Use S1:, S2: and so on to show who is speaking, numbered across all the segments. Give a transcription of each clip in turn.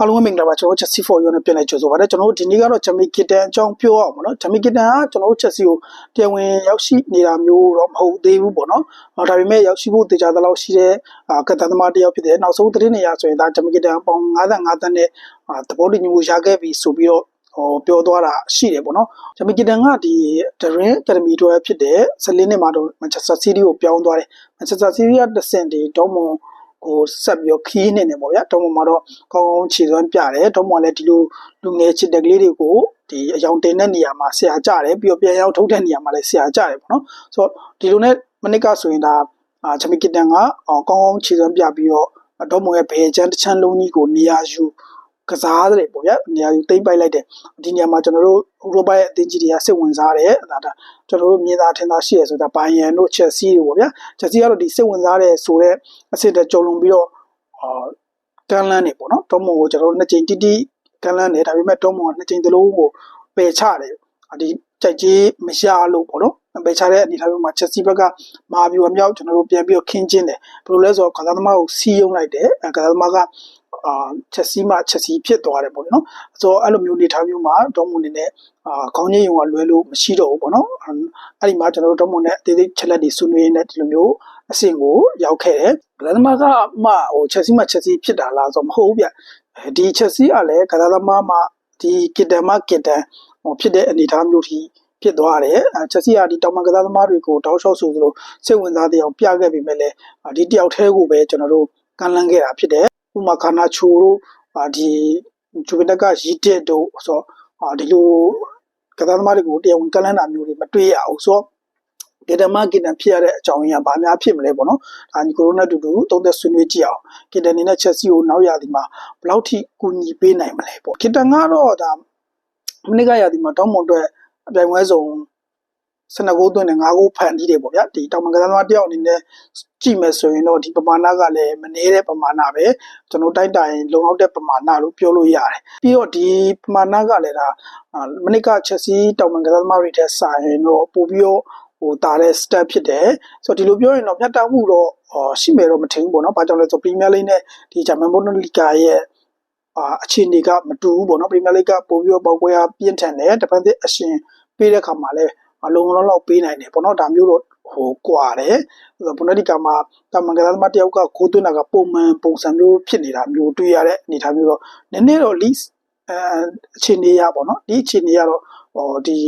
S1: အားလုံးပဲမင်္ဂလာပါကျွန်တော်တို့ Chelsea for you နဲ့ပြန်လည်ကြိုဆိုပါရစေကျွန်တော်တို့ဒီနေ့ကတော့ Jamie Kitten အကြောင်းပြောအောင်ပေါ့နော် Jamie Kitten ကကျွန်တော်တို့ Chelsea ကိုတရားဝင်ရောက်ရှိနေတာမျိုးတော့မဟုတ်သေးဘူးပေါ့နော်အော်ဒါပေမဲ့ရောက်ရှိဖို့တေချာသလောက်ရှိတဲ့အာကတန်သမားတစ်ယောက်ဖြစ်တယ်နောက်ဆုံးသတင်းတွေအရဆိုရင်ဒါ Jamie Kitten ပေါင်55တန်းနဲ့အာသဘောတူညီမှုရခဲ့ပြီဆိုပြီးတော့ဟိုပြောသွားတာရှိတယ်ပေါ့နော်ဂျမီကီတန်ကဒီ Dream Academy တွေဖြစ်တဲ့14နှစ်မှာတော့ Manchester City ကိုပြောင်းသွားတယ် Manchester City ကတဆင့်ဒီဒေါမွန် ကိုဆက်ပြီးတော့ခီးနေနေပေါ့ဗျာဒေါမွန်မှာတော့ကောင်းကောင်းခြေစွမ်းပြတယ်ဒေါမွန်လည်းဒီလိုလူငယ်ချစ်တက်ကလေးတွေကိုဒီအယောင်တင်တဲ့နေရာမှာဆရာကြတယ်ပြီးတော့ပြန်ရောက်ထုတ်တဲ့နေရာမှာလည်းဆရာကြတယ်ပေါ့နော်ဆိုတော့ဒီလိုနဲ့မနစ်ကဆိုရင်ဒါအာဂျမီကီတန်ကကောင်းကောင်းခြေစွမ်းပြပြီးတော့ဒေါမွန်ရဲ့ဘယ်ချမ်းတစ်ချမ်းလုံးကြီးကိုနေရာယူ ကစားတယ်ပေါ့ဗျာနေရာယူတိမ့်ပိုက်လိုက်တယ်ဒီနေရာမှာကျွန်တော်တို့ဥရောပရဲ့အသင်းကြီးတွေကစိတ်ဝင်စားတယ်ဒါဒါကျွန်တော်တို့မြင်သာထင်သာရှိရဆိုတာဘိုင်ယန်တို့ချက်စီတွေပေါ့ဗျာချက်စီကတော့ဒီစိတ်ဝင်စားတယ်ဆိုတော့အစစ်တဲ့ကြုံလုံပြီးတော့အာကန်လန်းနေပေါ့နော်ဒေါမွန်ကိုကျွန်တော်တို့နှစ်ကြိမ်တိတိကန်လန်းတယ်ဒါပေမဲ့ဒေါမွန်ကနှစ်ကြိမ်သလုံးကိုပယ်ချတယ်ဒီကြိုက်ကြီးမရလို့ပေါ့နော် ပယ်ချတဲ့အနေအထားမျိုးမှာချက်စီဘက်ကမာပြီးအမြောက်ကျွန်တော်တို့ပြန်ပြီးတော့ခင်းချင်းတယ်ဘယ်လိုလဲဆိုတော့ကစားသမားကိုစီးယုံလိုက်တယ်ကစားသမားကအာချက်စီမှချက်စီဖြစ်သွားတယ်ပေါ့နော်ဆိုတော့အဲ့လိုမျိုးနေထားမျိုးမှာဒေါမွန်နေနဲ့အာခေါင်းကြီးယုံကလွဲလို့မရှိတော့ဘူးပေါ့နော်အဲ့ဒီမှာကျွန်တော်တို့ဒေါမွန်နဲ့အသေးသေးချက်လက်တွေဆွေးနွေးနေဒီလိုမျိုးအဆင့်ကိုရောက်ခဲ့တယ်ကစားသမားကမှဟိုချက်စီမှချက်စီဖြစ်တာလားဆိုတော့မဟုတ်ဘူးဗျဒီချက်စီကလည်းကစားသမားမှဒီကစ်တန်မှကစ်တန်ဟိုဖြစ်တဲ့အနေအထားမျိုးထိ ဖြစ်သွားတယ်ချက်စီကဒီတောင်မန်ကစားသမားတွေကိုတောက်လျှောက်ဆိုသလိုစိတ်ဝင်စားတဲ့အောင်ပြခဲ့ပေမဲ့လည်းဒီတယောက်တည်းကိုပဲကျွန်တော်တို့ကန်လန်းခဲ့တာဖြစ်တယ်ဥမာခါနာချိုတို့ဒီဂျူဗင်တက်ကရီတက်တို့ဆိုတော့ဒီလိုကစားသမားတွေကိုတရားဝင်ကန်လန်းတာမျိုးတွေမတွေ့ရအောင်ဆိုတော့ဂေတမဂေတန်ဖြစ်ရတဲ့အကြောင်းရင်းကဘာများဖြစ်မလဲပေါ့နော်ဒါညီကိုရိုနာတူတူသုံးသက်ဆွေးနွေးကြည့်အောင်ဂေတန်နေနဲ့ချက်စီကိုနောက်ရသည်မှာဘယ်လောက်ထိကူညီပေးနိုင်မလဲပေါ့ဂေတန်ကတော့ဒါမနစ်ကရသည်မှာတောင်းမွန်အတွက် အပြိုင်ပွဲဆုံး12ဂိုးသွင်းတယ်9ဂိုးဖန်တီးတယ်ပေါ့ဗျာဒီတောင်မန်ကစားသမားတယောက်အနေနဲ့ကြည့်မယ်ဆိုရင်တော့ဒီပမာဏကလည်းမနည်းတဲ့ပမာဏပဲကျွန်တော်တိုက်တိုင်လုံလောက်တဲ့ပမာဏလို့ပြောလို့ရတယ်ပြီးတော့ဒီပမာဏကလည်းဒါမနစ်ကချက်စီတောင်မန်ကစားသမားတွေထက်စာရင်တော့ပို့ပြီးတော့ဟိုတာတဲ့ step ဖြစ်တယ်ဆိုတော့ဒီလိုပြောရင်တော့မျက်တမှုတော့ရှိမယ်တော့မထင်ဘူးပေါ့နော်ဘာကြောင့်လဲဆိုပရီးမီးယားလိနဲ့ဒီဂျာမန်ဘွန်ဒလီဂါရဲ့အာအခြေအနေကမတူဘူးပေါ့နော်ပရီးမီးယားလိကပို့ပြီးတော့ပေါက်ကွဲအားပြင်းထန်တယ်တပတ်တဲ့အရှင် ပေးတဲ့ခါမှာလည်းအလုံးလုံးလောက်ပေးနိုင်တယ်ပေါ့နော်ဒါမျိုးတော့ဟိုကွာတယ်ဘွန်ဒလီဂါမှာတမန်ကစားသမားတယောက်ကကိုးသွင်းတာကပုံမှန်ပုံစံမျိုးဖြစ်နေတာမျိုးတွေ့ရတဲ့အနေအထားမျိုးတော့နည်းနည်းတော့ least အဲအခြေအနေရပေါ့နော်ဒီအခြေအနေကတော့ဟိုဒီ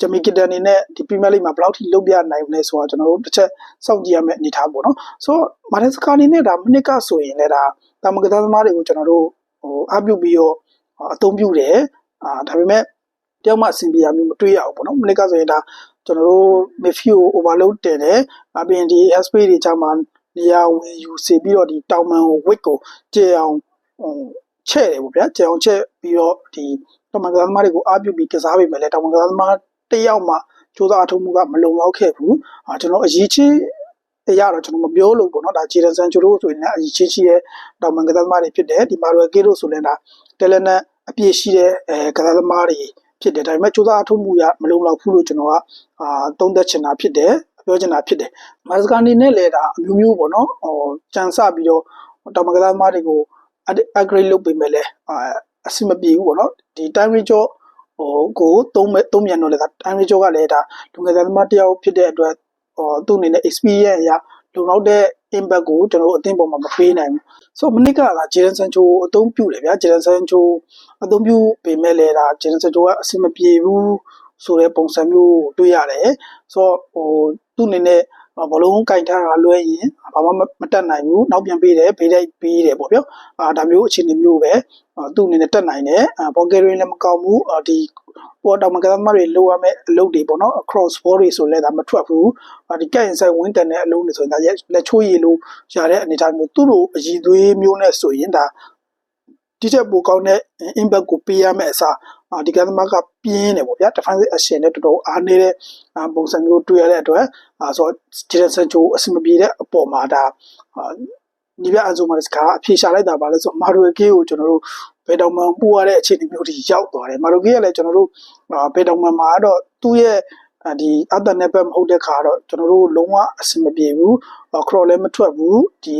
S1: ဂျမီကီတန်အနေနဲ့ဒီပရီးမီးယားလိမှာဘယ်လောက်ထိလုပ်ပြနိုင်မလဲဆိုတော့ကျွန်တော်တို့တစ်ချက်စောင့်ကြည့်ရမယ့်အနေအထားပေါ့နော်ဆိုတော့မာဒက်စကာအနေနဲ့ဒါမနစ်ကဆိုရင်လည်းဒါတာမန်ကစားသမားတွေကိုကျွန်တော်တို့ဟိုအပြုတ်ပြီးတော့အသုံးပြုတယ်အာဒါပေမဲ့ တယောက်မှအဆင်ပြေရမျိုးမတွေ့ရဘူးပေါ့နော်မနစ်ကဆိုရင်ဒါကျွန်တော်တို့ midfield ကို overload တင်တယ်အပြင်ဒီ space တွေချမှာနေရာဝင်ယူစေပြီးတော့ဒီတောင်မန်ကို weight ကိုကျေအောင်ဟိုချဲ့တယ်ပေါ့ဗျာကျေအောင်ချဲ့ပြီးတော့ဒီတောင်မန်ကစားသမားတွေကိုအားပြုပြီးကစားပေးမယ်လေတောင်မန်ကစားသမားတယောက်မှစူးစမ်းအထုံးမှုကမလုံလောက်ခဲ့ဘူးအာကျွန်တော်အရေးချင်းအရာတော့ကျွန်တော်မပြောလို့ပေါ့နော်ဒါဂျေရန်ဆန်ချိုတို့ဆိုရင်လည်းအရေးချင်းရှိတဲ့တောင်မန်ကစားသမားတွေဖြစ်တယ်ဒီမာရွယ်ကေတို့ဆိုလည်းဒါတယ်လနက်အပြည့်ရှိတဲ့အဲကစားသမားတွေ ဖြစ်တယ်ဒါပေမဲ့စူးစမ်းအထုံးမှုရမလုံလောက်ဘူးလို့ကျွန်တော်ကအာသုံးသက်ချင်တာဖြစ်တယ်ပြောချင်တာဖြစ်တယ်မာစကာနီနဲ့လည်းဒါအမျိုးမျိုးပေါ့နော်ဟိုကြံစပြီးတော့တောင်မကစားသမားတွေကို upgrade လုပ်ပေးမယ်လဲအဆင်မပြေဘူးပေါ့နော်ဒီ time range ဟိုကိုသုံးမဲ့သုံးမြန်တော့လေဒါ time range ကလည်းဒါလူငယ်သားသမားတယောက်ဖြစ်တဲ့အတွက်ဟိုသူ့အနေနဲ့ experience အရ လုံလောက်တဲ့ impact ကိုကျွန်တော်အသင်းပေါ်မှာမပေးနိုင်ဘူးဆိုတော့မနစ်ကလာဂျေရန်ဆန်ချိုအသုံးပြုတယ်ဗျာဂျေရန်ဆန်ချိုအသုံးပြုပေမဲ့လည်းဒါဂျေရန်ဆန်ချိုကအဆင်မပြေဘူးဆိုတဲ့ပုံစံမျိုးတွေ့ရတယ်ဆိုတော့ဟိုသူ့အနေနဲ့ ဘလုံးကင်ထားတာလွဲရင်ဘာမှမတက်နိုင်ဘူးနောက်ပြန်ပေးတယ်ဘေးတိုက်ပေးတယ်ပေါ့ဗျာအာဒါမျိုးအခြေအနေမျိုးပဲသူ့အနေနဲ့တက်နိုင်တယ်ဘော်ဂယ်ရင်လည်းမကောင်းဘူးဒီပေါ်တော့မကသမားတွေလိုရမယ့်အလုပ်တွေပေါ့နော် cross ball တွေဆိုလဲဒါမထွက်ဘူးဒီကက် inside ဝင်ကန်တဲ့အလုပ်တွေဆိုရင်ဒါလက်ချိုးရည်လို့ရတဲ့အနေအထားမျိုးသူ့လိုအည်သွေးမျိုးနဲ့ဆိုရင်ဒါဒီချက်ပိုကောင်းတဲ့ impact ကိုပေးရမယ့်အစား ဒီကသမားကပြင်းတယ်ပေါ့ဗျာ defensive action နဲ့တော်တော်အားနေတဲ့ပုံစံမျိုးတွေ့ရတဲ့အတွက်ဆိုတော့ဂျေရဆန်ချိုအဆင်မပြေတဲ့အပေါ်မှာဒါဒီပြအန်ဇိုမာစကာအဖြေရှာလိုက်တာပါလဲဆိုမာရိုကေကိုကျွန်တော်တို့ဘယ်တောင်မှပို့ရတဲ့အခြေအနေမျိုးတွေရောက်သွားတယ်မာရိုကေကလည်းကျွန်တော်တို့ဘယ်တောင်မှမှာတော့သူ့ရဲ့ဒီအတန်နဲ့ပဲမဟုတ်တဲ့ခါတော့ကျွန်တော်တို့လုံးဝအဆင်မပြေဘူးခရော့လည်းမထွက်ဘူးဒီ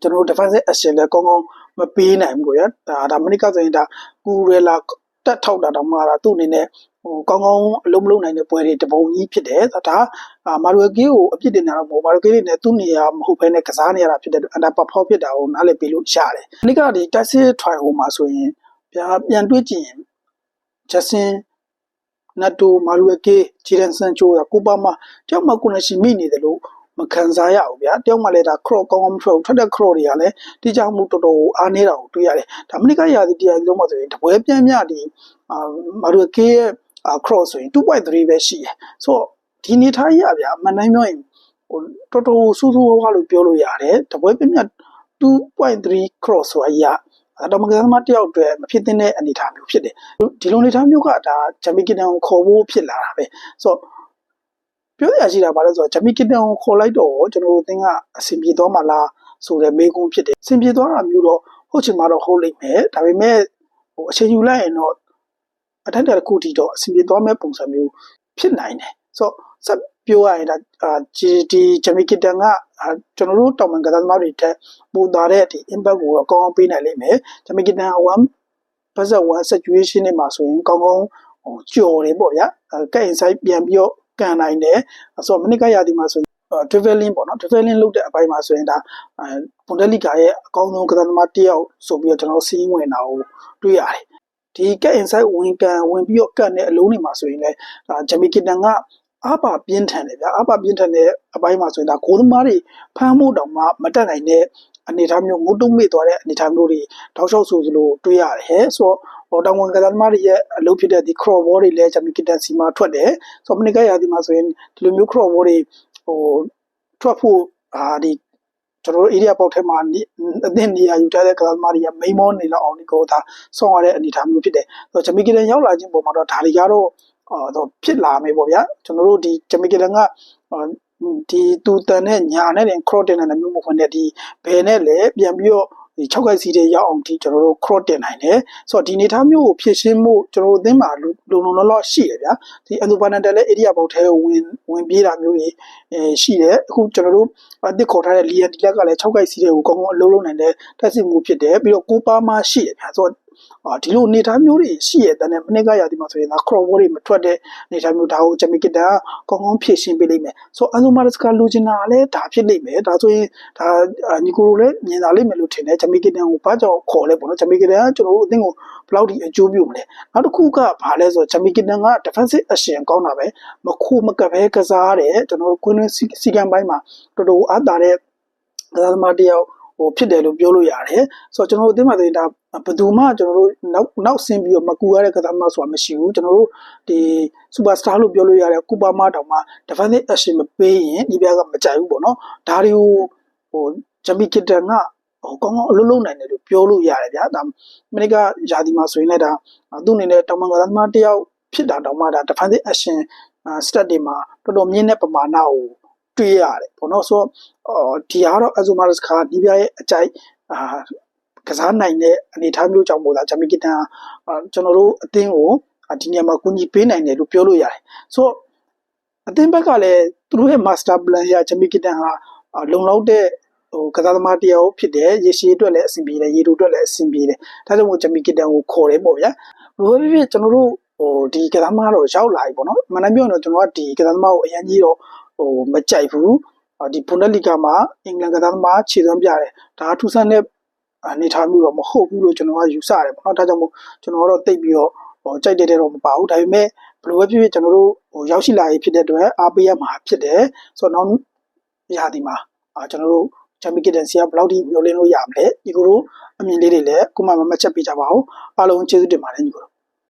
S1: ကျွန်တော်တို့ defensive action လည်းကောင်းကောင်းမပေးနိုင်ဘူးပေါ့ဗျာဒါဒါမနစ်ကဆိုရင်ဒါကူရလာ တက်ထောက်တာတော့မှဒါသူ့အနေနဲ့ဟိုကောင်းကောင်းအလုံးမလုံးနိုင်တဲ့ပွဲတွေတပုံကြီးဖြစ်တယ်ဒါအာမာရူကီကိုအပြစ်တင်တာတော့မဟုတ်မာရူကီနဲ့သူ့နေရာမဟုတ်ဘဲနဲ့ကစားနေရတာဖြစ်တဲ့အတွက်အန်တာပါဖောဖြစ်တာကိုနားလည်ပေးလို့ရတယ်မနစ်ကဒီတက်စစ်ထွိုင်ဟိုမှာဆိုရင်ပြန်ပြန်တွေးကြည့်ရင်ဂျက်ဆင်နတ်တိုမာရူကေဂျီရန်ဆန်ချိုကကိုပါမတယောက်မှကိုနေရှိမိနေတယ်လို့ မခံစားရဘူးဗျာတယောက်မှလည်းဒါခရော့ကောင်းကောင်းမထွက်ထွက်တဲ့ခရော့တွေကလည်းတိကျမှုတော်တော်အားနေတာကိုတွေ့ရတယ်ဒါမနစ်ကရာသီတရားလုံးမှာဆိုရင်တပွဲပြန့်မြဒီအာမာရူကေရဲ့ cross ဆိုရင်2.3ပဲရှိတယ်ဆိုတော့ဒီနေထားရဗျာအမှန်တိုင်းပြောရင်ဟိုတော်တော်စူးစူးဝါးဝါးလို့ပြောလို့ရတယ်တပွဲပြန့်မြ2.3 cross ဆိုတာရအဲ့တော့မကစားသမားတယောက်အတွက်မဖြစ်တဲ့အနေအထားမျိုးဖြစ်တယ်ဒီလိုအနေအထားမျိုးကဒါဂျမီကီတန်ကိုခေါ်ဖို့ဖြစ်လာတာပဲဆိုတော့ ပြောရရှိတာပါလဲဆိုတော့ဂျမီကီတန်ကိုခေါ်လိုက်တော့ကျွန်တော်တို့အသင်းကအဆင်ပြေသွားမှာလားဆိုတဲ့မေးခွန်းဖြစ်တယ်အဆင်ပြေသွားတာမျိုးတော့ဟုတ်ချင်မှတော့ဟုတ်လိမ့်မယ်ဒါပေမဲ့ဟိုအချိန်ယူလိုက်ရင်တော့အထက်တစ်ခုထိတော့အဆင်ပြေသွားမဲ့ပုံစံမျိုးဖြစ်နိုင်တယ်ဆိုတော့ဆက်ပြောရရင်ဒါအာဒီဒီဂျမီကီတန်ကကျွန်တော်တို့တောင်ပန်ကစားသမားတွေတက်ပူတာတဲ့ဒီ impact ကိုတော့ကောင်းအောင်ပေးနိုင်လိမ့်မယ်ဂျမီကီတန်1 budget 1 situation တွေမှာဆိုရင်ကောင်းကောင်းဟိုကြော်တယ်ပေါ့ဗျာကဲ insight ပြန်ပြီးတော့ ကန်နိုင်တယ်ဆိုတော့မနစ်ကရာဒီမှာဆို traveling ပေါ့နော် traveling လုပ်တဲ့အပိုင်းမှာဆိုရင်ဒါဘွန်ဒလီဂါရဲ့အကောင်းဆုံးကစားသမားတစ်ယောက်ဆိုပြီးတော့ကျွန်တော်စီးရင်ဝင်တာကိုတွေ့ရတယ်ဒီကက် inside ဝင်ကန်ဝင်ပြီးတော့ကတ်တဲ့အလုံးတွေမှာဆိုရင်လည်းဒါဂျမီကီတန်ကအားပါပြင်းထန်တယ်ဗျာအားပါပြင်းထန်တဲ့အပိုင်းမှာဆိုရင်ဒါဂိုးသမားတွေဖမ်းမှုတောင်မှမတက်နိုင်တဲ့အနေအထားမျိုးငုတ်တုံးမိသွားတဲ့အနေအထားမျိုးတွေတောက်လျှောက်ဆိုသလိုတွေ့ရတယ်ဆိုတော့ဟိုတောင်ဝန်ကစားသမားတွေရဲ့အလုပ်ဖြစ်တဲ့ဒီ crop ball တွေလည်းဂျမီကီတန်စီမှာထွက်တယ်ဆိုတော့မနစ်ကရာဒီမှာဆိုရင်ဒီလိုမျိုး crop ball တွေဟိုထွက်ဖို့အာဒီကျွန်တော်တို့ area ပေါက်ထဲမှာအသင့်နေရာယူထားတဲ့ကစားသမားတွေကမိန်မောနေလောက်အောင်ဒီကိုသာဆောင်းရတဲ့အနေအထားမျိုးဖြစ်တယ်ဆိုတော့ဂျမီကီတန်ရောက်လာခြင်းပုံမှာတော့ဒါတွေကတော့အော်တော့ဖြစ်လာမယ်ပေါ့ဗျာကျွန်တော်တို့ဒီဂျမီကီတန်ကဒီတူတန်နဲ့ညာနဲ့တင် cross တင်တဲ့မျိုးမဟုတ်နဲ့ဒီဘယ်နဲ့လဲပြန်ပြီးတော့ ဒီ6ခိုက်စီးတွေရောက်အောင်ဒီကျွန်တော်တို့ cross တင်နိုင်တယ်ဆိုတော့ဒီအနေထားမျိုးကိုဖြည့်ရှင်းမှုကျွန်တော်တို့အသင်းမှာလုံလုံလောက်လောက်ရှိတယ်ဗျာဒီ environmental လည်း area ပေါက်ထဲဝင်ဝင်ပြေးတာမျိုးတွေအဲရှိတယ်အခုကျွန်တော်တို့အသစ်ခေါ်ထားတဲ့ Lian ဒီလက်ကလည်း6ခိုက်စီးတွေကိုကောင်းကောင်းအလုံးလုံးနိုင်တဲ့တက်စီမှုဖြစ်တယ်ပြီးတော့ကိုပါမာရှိတယ်ဗျာဆိုတော့အာ ဒီလိုအနေအထားမျိုးတွေရှိရတဲ့မနစ်ကရာဒီမှာဆိုရင်ဒါ crop wall တွေမထွက်တဲ့အနေအထားမျိုးဒါကိုဂျမီကတာကောင်းကောင်းဖြည့်ရှင်းပေးလိမ့်မယ်ဆိုအန်ဇိုမာရစကလိုချင်တာလည်းဒါဖြစ်လိမ့်မယ်ဒါဆိုရင်ဒါညီကိုလည်းမြင်လာလိမ့်မယ်လို့ထင်တယ်ဂျမီကတာကိုဘာကြောင့်ခေါ်လဲပေါ့နော်ဂျမီကတာကကျွန်တော်တို့အသင်းကိုဘယ်လောက်ထိအကျိုးပြုမလဲနောက်တစ်ခုကဘာလဲဆိုတော့ဂျမီကတာက defensive action ကောင်းတာပဲမခိုးမကပ်ပဲကစားတယ်ကျွန်တော်တို့ကွင်းစီကံပိုင်းမှာတော်တော်အားတာတဲ့ကစားသမားတယောက်ဟိုဖြစ်တယ်လို့ပြောလို့ရတယ်ဆိုတော့ကျွန်တော်တို့အသင်းမှာဆိုရင်ဒါ ဘယ်သူမှကျွန်တော်တို့နောက်နောက်ဆင်းပြီးတော့မကူရတဲ့ကစားသမားဆိုတာမရှိဘူးကျွန်တော်တို့ဒီစူပါစတာလို့ပြောလို့ရတဲ့ကူပါမာတောင်မှ defensive action မပေးရင်ဒီပြားကမကြိုက်ဘူးပေါ့နော်ဒါတွေကိုဟိုဂျမီကစ်တန်ကဟိုကောင်းကောင်းအလုပ်လုပ်နိုင်တယ်လို့ပြောလို့ရတယ်ဗျာဒါမနိကယာဒီမှာဆိုရင်လည်းဒါသူ့အနေနဲ့တောင်ပန်ကစားသမားတယောက်ဖြစ်တာတောင်မှဒါ defensive action stat တွေမှာတော်တော်မြင့်တဲ့ပမာဏကိုတွေ့ရတယ်ပေါ့နော်ဆိုတော့ဒီကတော့အဇူမာရစ်ခါဒီပြရဲ့အကြိုက်အာ ကစားနိုင်တဲ့အနေအထားမျိုးကြောင့်မို့လားဂျမီကီတန်ကျွန်တော်တို့အသင်းကိုဒီနေရာမှာကူညီပေးနိုင်တယ်လို့ပြောလို့ရတယ်ဆိုတော့အသင်းဘက်ကလည်းသူတို့ရဲ့ master plan ရဂျမီကီတန်ဟာလုံလောက်တဲ့ဟိုကစားသမားတယောက်ဖြစ်တယ်ရေရှည်အတွက်လည်းအဆင်ပြေတယ်ရေတိုအတွက်လည်းအဆင်ပြေတယ်ဒါကြောင့်မို့ဂျမီကီတန်ကိုခေါ်တယ်ပေါ့ဗျာဘယ်လိုဖြစ်ဖြစ်ကျွန်တော်တို့ဟိုဒီကစားသမားတော့ရောက်လာပြီပေါ့နော်မှန်တယ်ပြောရင်တော့ကျွန်တော်ကဒီကစားသမားကိုအရင်ကြီးတော့ဟိုမကြိုက်ဘူးဒီဘွန်ဒလီဂါမှာအင်္ဂလန်ကစားသမားခြေသွမ်းပြတယ်ဒါထူးဆန်းတဲ့ အနေထားမျိုးတော့မဟုတ်ဘူးလို့ကျွန်တော်ကယူဆတယ်ပေါ့နော်ဒါကြောင့်မို့ကျွန်တော်ကတော့တိတ်ပြီးတော့ဟိုကြိုက်တဲ့တဲ့တော့မပါဘူးဒါပေမဲ့ဘယ်လိုပဲဖြစ်ဖြစ်ကျွန်တော်တို့ဟိုရောက်ရှိလာရေးဖြစ်တဲ့အတွက်အားပေးရမှာဖြစ်တယ်ဆိုတော့နောက်ရာဒီမှာအာကျွန်တော်တို့ချမ်ပီယံကတန်စီကဘယ်လောက်ထိမျှော်လင့်လို့ရမလဲဒီကိုတို့အမြင်လေးတွေလည်းခုမှမမှတ်ချက်ပေးကြပါဦးအားလုံးကျေးဇူးတင်ပါတယ်ညီကို